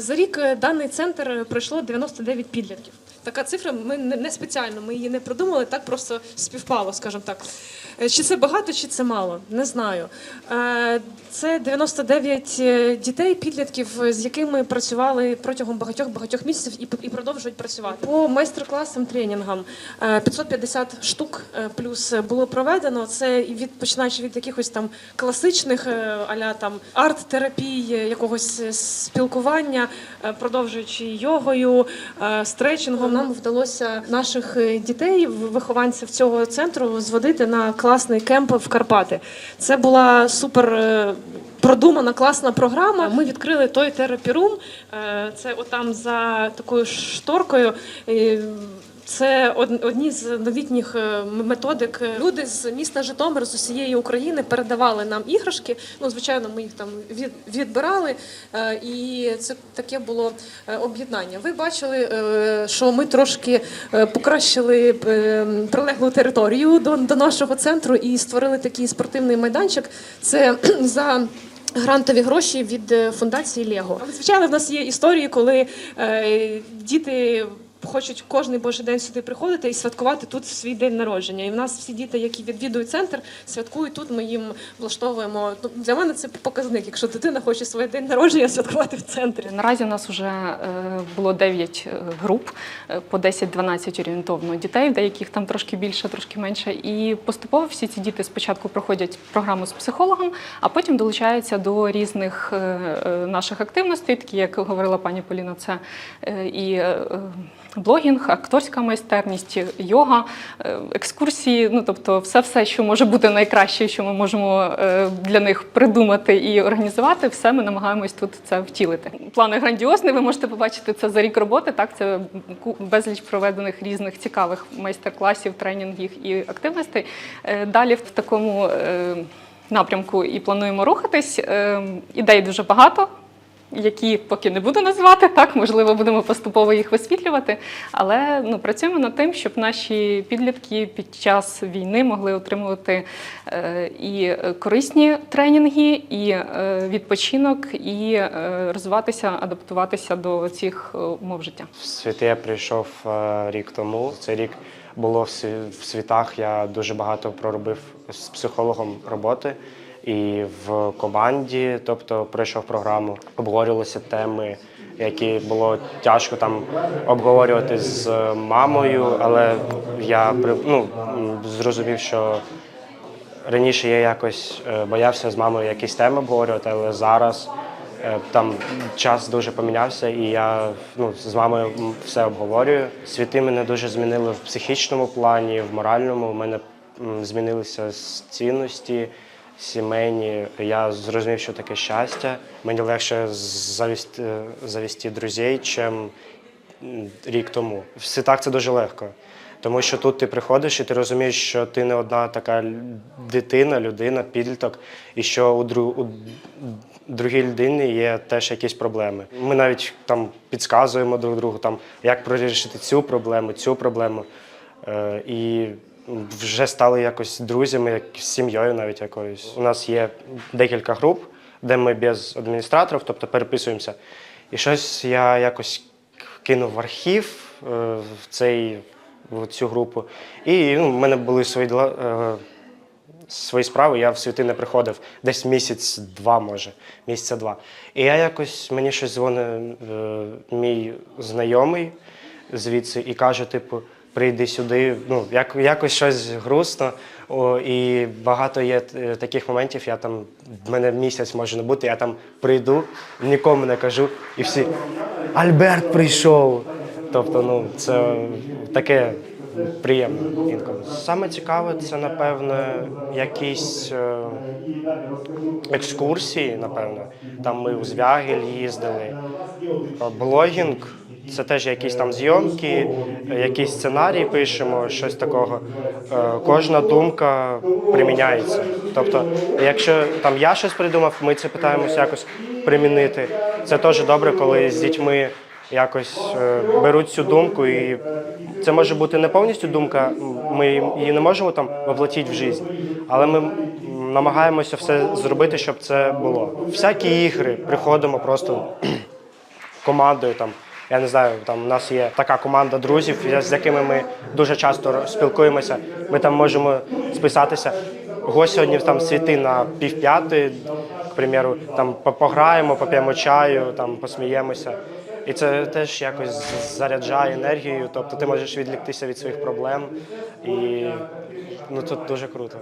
За рік е, даний центр е, пройшло 99 підлітків. Така цифра, ми не спеціально, ми її не придумали, так просто співпало, скажімо так. Е, Чи це багато, чи це мало? Не знаю. Е, Це 99 е, дітей, підлітків, з якими працювали протягом багатьох багатьох місяців і, продовжують працювати. По майстер-класам, тренінгам е, 550 штук плюс було проведено. Це від починаючи від якихось там класичних аля там арт-терапій, е, якогось спілкування, продовжуючи йогою, стретчингом, нам вдалося наших дітей, вихованців цього центру, зводити на класний кемп в Карпати. Це була супер. е, Продумана класна програма. Ми відкрили той терапірум. е, Це отам за такою шторкою. Це одні з новітніх е, методик. Люди з міста Житомир з усієї України передавали нам іграшки. Ну, звичайно, ми їх там від, відбирали, е, і це таке було е, об'єднання. Ви бачили, що ми трошки покращили прилеглу територію до, нашого центру і створили такий спортивний майданчик. Це за. Грантові гроші від фундації Лего. Звичайно, в нас є історії, коли е, діти хочуть кожний божий день сюди приходити і святкувати тут свій день народження. І в нас всі діти, які відвідують центр, святкують тут. Ми їм влаштовуємо. Ну, для мене це показник. Якщо дитина хоче свій день народження святкувати в центрі. Наразі у нас вже е, було 9 е, груп е, по 10-12 орієнтовно дітей, деяких там трошки більше, трошки менше. І поступово всі ці діти спочатку проходять програму з психологом, а потім долучаються до різних е, е, наших активностей, такі як говорила пані Поліна, це е, і е, е, блогінг, акторська майстерність, йога, е, екскурсії. Ну тобто, все, все, що може бути найкраще, що ми можемо е, для них придумати і організувати, все ми намагаємось тут це втілити. Плани грандіозні. Ви можете побачити це за рік роботи. Так, це безліч проведених різних цікавих майстер-класів, тренінгів і активностей. Е, Далі в такому напрямку і плануємо рухатись. Ідей дуже багато які поки не буду називати, так можливо, будемо поступово їх висвітлювати. Але ну працюємо над тим, щоб наші підлітки під час війни могли отримувати е, і корисні тренінги, і е, відпочинок, і е, розвиватися, адаптуватися до цих умов життя. В світи я прийшов рік тому. Цей рік було в світах. Я дуже багато проробив з психологом роботи і в команді, тобто пройшов програму, обговорювалися теми, які було тяжко там обговорювати з мамою, але я ну, зрозумів, що Раніше я якось е, боявся з мамою якісь теми обговорювати, але зараз е, там час дуже помінявся, і я ну, з мамою все обговорюю. Світи мене дуже змінили в психічному плані, в моральному. У мене змінилися цінності сімейні. Я зрозумів, що таке щастя. Мені легше завісти, завісти друзей, чим рік тому. В світах це дуже легко. Тому що тут ти приходиш і ти розумієш, що ти не одна така дитина, людина, підліток, і що у, дру, у другій людині є теж якісь проблеми. Ми навіть там підказуємо друг другу, там, як вирішити цю проблему, цю проблему. Е, і вже стали якось друзями, як з сім'єю навіть якоюсь. У нас є декілька груп, де ми без адміністраторів, тобто переписуємося. І щось я якось кинув в архів е, в цей в цю групу. І ну, в мене були свої е, свої справи, я в світи не приходив десь місяць-два, може, місяця два. І я якось мені щось дзвонить е, мій знайомий звідси і каже, типу, прийди сюди. Ну, як, якось щось грустно. О, і багато є е, таких моментів, я там, в мене місяць може не бути, я там прийду, нікому не кажу, і всі Альберт прийшов. Тобто, ну, це таке приємно інколи. Саме цікаве, це, напевно, якісь е, екскурсії, напевно. Там ми у Звягель їздили. Блогінг це теж якісь там зйомки, якісь сценарії пишемо, щось такого. Е, Кожна думка приміняється. Тобто, якщо там я щось придумав, ми це питаємося якось примінити. Це теж добре, коли з дітьми якось е, беруть цю думку, і це може бути не повністю думка, ми її не можемо там воплотити в життя, але ми намагаємося все зробити, щоб це було. Всякі ігри приходимо просто командою. Там я не знаю, там у нас є така команда друзів, з якими ми дуже часто спілкуємося. Ми там можемо списатися. Гость сьогодні там світи на півп'ятої, к примеру, там по- пограємо, поп'ємо чаю, там посміємося. І це теж якось заряджає енергією. Тобто ти можеш відліктися від своїх проблем, і ну тут дуже круто.